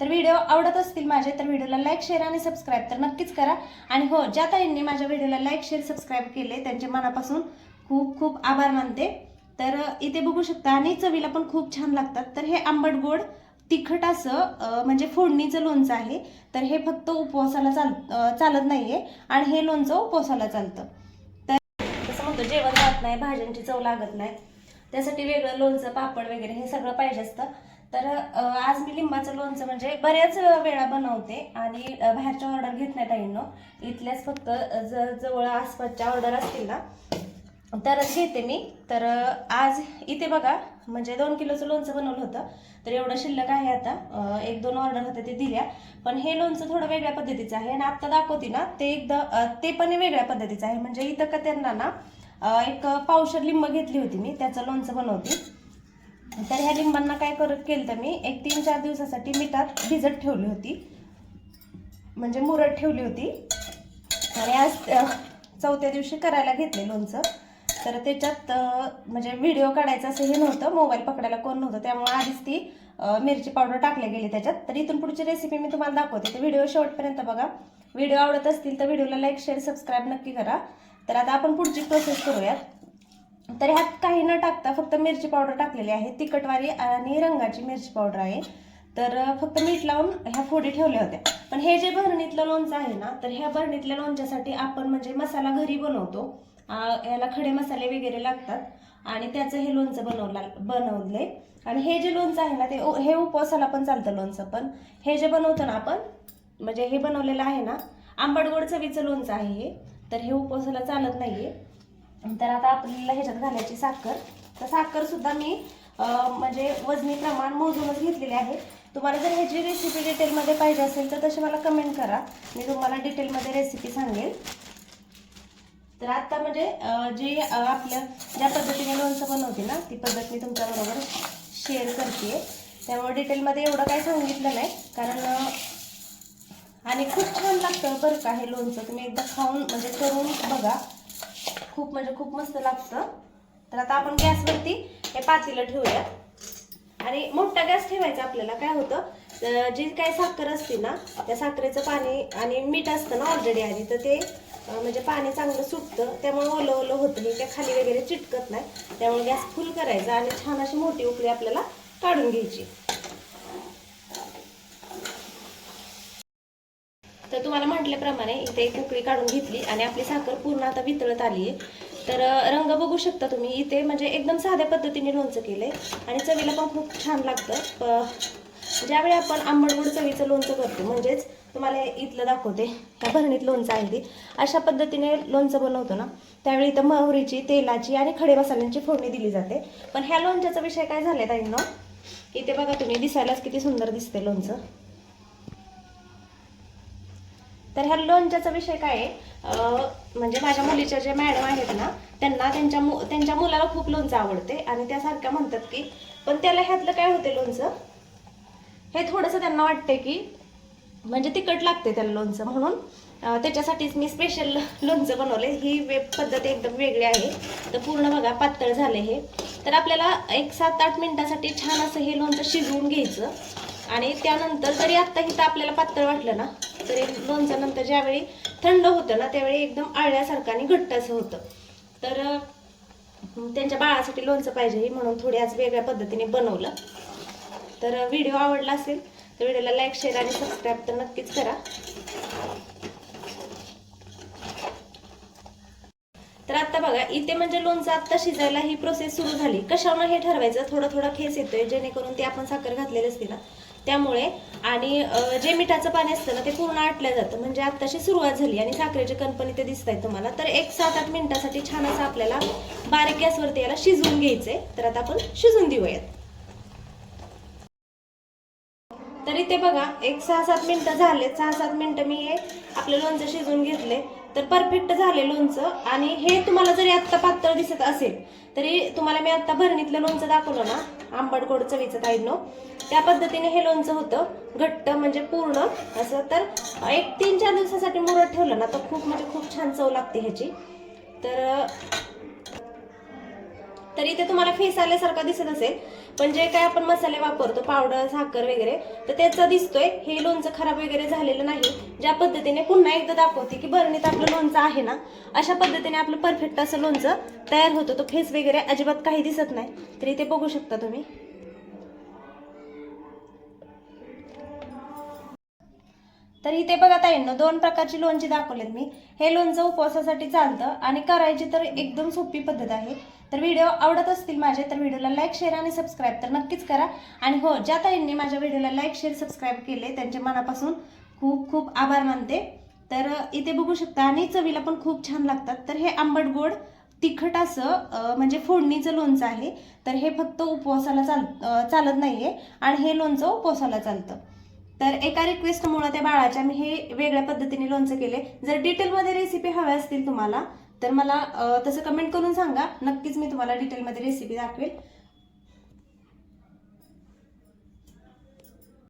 तर व्हिडिओ आवडत असतील माझे तर व्हिडिओला लाईक शेअर आणि सबस्क्राईब तर नक्कीच करा. आणि हो ज्या ताईंनी माझ्या व्हिडिओला लाईक शेअर सबस्क्राईब केले त्यांचे मनापासून खूप खूप आभार मानते. तर इथे बघू शकता आणि चवीला पण खूप छान लागतात. तर हे आंबट गोड तिखट असं म्हणजे फोडणीचं लोणचं आहे. तर हे फक्त उपवासाला चाल चालत नाही आहे आणि हे लोणचं उपवासाला चालतं. तर तसं म्हणतो जेवण जात नाही भाज्यांची चव लागत नाही. त्यासाठी वेगळं लोणचं पापड वगैरे हे सगळं पाहिजे असतं. तर आज मी लिंबाचं लोणचं म्हणजे बऱ्याच वेळा बनवते आणि बाहेरच्या ऑर्डर घेत नाही ताईंनो. इथल्याच फक्त ज जवळ आसपासच्या ऑर्डर असतील ना. तरच घेते मी. तर आज इथे बघा म्हणजे दोन किलोचं लोणचं बनवलं होतं. तर एवढं शिल्लक आहे आता. एक दोन ऑर्डर होते ते दिल्या. पण हे लोणचं थोडं वेगळ्या पद्धतीचं आहे आणि आत्ता दाखवते ना ते एकदा ते पण वेगळ्या पद्धतीचं आहे. म्हणजे इथं का त्यांना ना एक पावशर लिंब घेतली होती मी. त्याचं लोणचं बनवते. तर ह्या लिंबांना काय करत केलं तर मी एक तीन चार दिवसासाठी मिठात भिजत ठेवली होती. म्हणजे मुरत ठेवली होती. आणि आज चौथ्या दिवशी करायला घेतले लोणचं. तर त्याच्यात म्हणजे व्हिडिओ काढायचा असं हे नव्हतं मोबाईल पकडायला कोण नव्हतं. त्यामुळे आधीच ती मिरची पावडर टाकली गेली त्याच्यात. तर इथून पुढची रेसिपी मी तुम्हाला दाखवते. तर व्हिडिओ शेवटपर्यंत बघा. व्हिडिओ आवडत असतील तर व्हिडिओला लाईक शेअर सबस्क्राईब नक्की करा. तर आता आपण पुढची प्रोसेस करूयात. तर ह्यात काही न टाकता फक्त मिरची पावडर टाकलेली आहे. तिखटवारी आणि रंगाची मिरची पावडर आहे. तर फक्त मीठ लावून ह्या फोडी ठेवल्या होत्या. पण हे जे भरणीतलं लोणचं आहे ना तर ह्या भरणीतल्या लोणच्यासाठी आपण म्हणजे मसाला घरी बनवतो. ह्याला याला खडे मसाले वगैरे लागतात. आणि त्याचं हे लोणचं बनवला बनवले आणि हे जे लोणचं आहे ना ते हे उपवासाला पण चालतं लोणचं. पण हे जे बनवतो ना आपण म्हणजे हे बनवलेलं आहे ना आंबट गोड चवीचं लोणचं आहे हे. तर हे उपवासाला चालत नाहीये. तर आता आपल्याला ह्याच्यात घालायची साखर. तर साखरसुद्धा मी म्हणजे वजनी प्रमाण मोजूनच घेतलेले आहे. तुम्हाला जर ह्याची रेसिपी डिटेलमध्ये पाहिजे असेल तर तशी मला कमेंट करा. मी तुम्हाला डिटेलमध्ये रेसिपी सांगेल. तर आत्ता म्हणजे जे आपलं ज्या पद्धतीने लोणचं बनवते ना ती पद्धत मी तुमच्याबरोबर शेअर करते त्यामुळे डिटेलमध्ये एवढं काय सांगितलं नाही. कारण आणि खूप छान लागतं बरं का हे लोणचं. तुम्ही एकदा खाऊन म्हणजे करून बघा. खूप म्हणजे खूप मस्त लागतं. तर आता आपण गॅसवरती हे पातीला ठेवूया. आणि मोठा गॅस ठेवायचा आपल्याला काय होतं? जी काही साखर असते ना त्या साखरेचं पाणी आणि मीठ असतं ना ऑलरेडी आधी तर ते म्हणजे पाणी चांगलं सुटतं त्यामुळे ओलं ओलं होतं हे त्या खाली वगैरे चिटकत नाही. त्यामुळे गॅस फुल करायचा आणि छान अशी मोठी उकळी आपल्याला काढून घ्यायची. तर म्हटल्याप्रमाणे इथे एक उकळी काढून घेतली आणि आपली साखर पूर्ण आता वितळत आली आहे. तर रंग बघू शकता तुम्ही. इथे म्हणजे एकदम साध्या पद्धतीने लोणचं केलंय आणि चवीला पण खूप छान लागतं. प- ज्यावेळी आपण आंबट चवीचं लोणचं करतो म्हणजेच तुम्हाला इथलं दाखवते ह्या भरणीत लोणचं आहे ती. अशा पद्धतीने लोणचं बनवतो ना त्यावेळी इथं मोहरीची तेलाची आणि खडे मसाल्यांची फोडणी दिली जाते. पण ह्या लोणच्याचा विषय काय झाला ताईंना? इथे बघा तुम्ही दिसायलाच किती सुंदर दिसते लोणचं. तर ह्या लोणच्याचा विषय काय आहे? म्हणजे माझ्या मुलीच्या जे मॅडम आहेत ना त्यांना त्यांच्या मु त्यांच्या मुलाला खूप लोणचं आवडते आणि त्या सारख्या म्हणतात की पण त्याला ह्यातलं काय होते लोणचं? हे थोडंसं त्यांना वाटते की म्हणजे तिखट लागते त्याला लोणचं म्हणून. त्याच्यासाठीच मी स्पेशल लोणचं बनवले ही वे पद्धत एकदम वेगळी आहे. तर पूर्ण बघा पातळ झाले हे. तर आपल्याला एक सात आठ मिनिटासाठी छान असं हे लोणचं शिजवून घ्यायचं. आणि त्यानंतर जरी आत्ता हिथं आपल्याला पातळ वाटलं ना तरी लोणच्यानंतर नंतर ज्यावेळी थंड होतं ना त्यावेळी एकदम आळल्यासारखं आणि घट्ट असं होतं. तर त्यांच्या बाळासाठी लोणचं पाहिजे म्हणून थोडी आज वेगळ्या पद्धतीने बनवलं. तर व्हिडिओ आवडला असेल तर व्हिडिओला लाईक शेअर आणि सबस्क्राईब तर नक्कीच करा. तर आता बघा इथे म्हणजे लोणचं आत्ता शिजायला ही प्रोसेस सुरू झाली. कशावर हे ठरवायचं? थोडं थोडं खेस येतोय जेणेकरून ते आपण साखर घातलेली असते ना त्यामुळे आणि जे मिठाचं पाणी असतं ना ते पूर्ण आटलं जातं. म्हणजे आत्ताशी सुरुवात झाली आणि साखरेचे कणपणी ते दिसत आहेत तुम्हाला. तर एक सात आठ मिनिटासाठी छान असं आपल्याला बारीक गॅसवरती याला शिजवून घ्यायचंय. तर आता आपण शिजून देऊयात. तर इथे बघा एक सहा सात मिनिटं झाले. सहा सात मिनिटं मी हे आपलं लोणचं शिजवून घेतले तर परफेक्ट झाले लोणचं. आणि हे तुम्हाला जरी आत्ता पातळ दिसत असेल तरी तुम्हाला मी आत्ता भरणीतलं लोणचं दाखवलं ना आंबट गोड चवीचं ताईंनो त्या पद्धतीने हे लोणचं होतं घट्ट म्हणजे पूर्ण. असं तर एक तीन चार दिवसासाठी मुरत ठेवलं ना तर खूप म्हणजे खूप छान चव लागते ह्याची. तर तर इथे तुम्हाला फेस आल्यासारखा दिसत असेल. पण जे काय आपण मसाले वापरतो पावडर साखर वगैरे तर त्याचा दिसतोय हे लोणचं खराब वगैरे झालेलं नाही. ज्या पद्धतीने पुन्हा एकदा दाखवते की बरणीत आपलं लोणचं आहे ना अशा पद्धतीने आपलं परफेक्ट असं लोणचं तयार होतं. तो फेस वगैरे अजिबात काही दिसत नाही. तर इथे बघू शकता तुम्ही. तर इथे बघा ना दोन प्रकारची लोणची दाखवलेत मी. हे लोणचं उपवासासाठी चालतं आणि करायची तर एकदम सोपी पद्धत आहे. तर व्हिडिओ आवडत असतील माझे तर व्हिडिओला लाईक शेअर आणि सबस्क्राईब तर नक्कीच करा. आणि हो ज्या ताईंनी माझ्या व्हिडिओला लाईक शेअर सबस्क्राईब केले त्यांच्या मनापासून खूप खूप आभार मानते. तर इथे बघू शकता आणि चवीला पण खूप छान लागतात. तर हे आंबट गोड तिखट असं म्हणजे फोडणीचं लोणचं आहे. तर हे फक्त उपवासाला चाल चालत चालत आहे आणि हे लोणचं उपवासाला चालतं. तर एका रिक्वेस्टमुळं त्या बाळाच्या मी हे वेगळ्या पद्धतीने लोणचं केले. जर डिटेलमध्ये रेसिपी हव्या असतील तुम्हाला तर मला तसं कमेंट करून सांगा. नक्कीच मी तुम्हाला डिटेलमध्ये रेसिपी दाखवेल.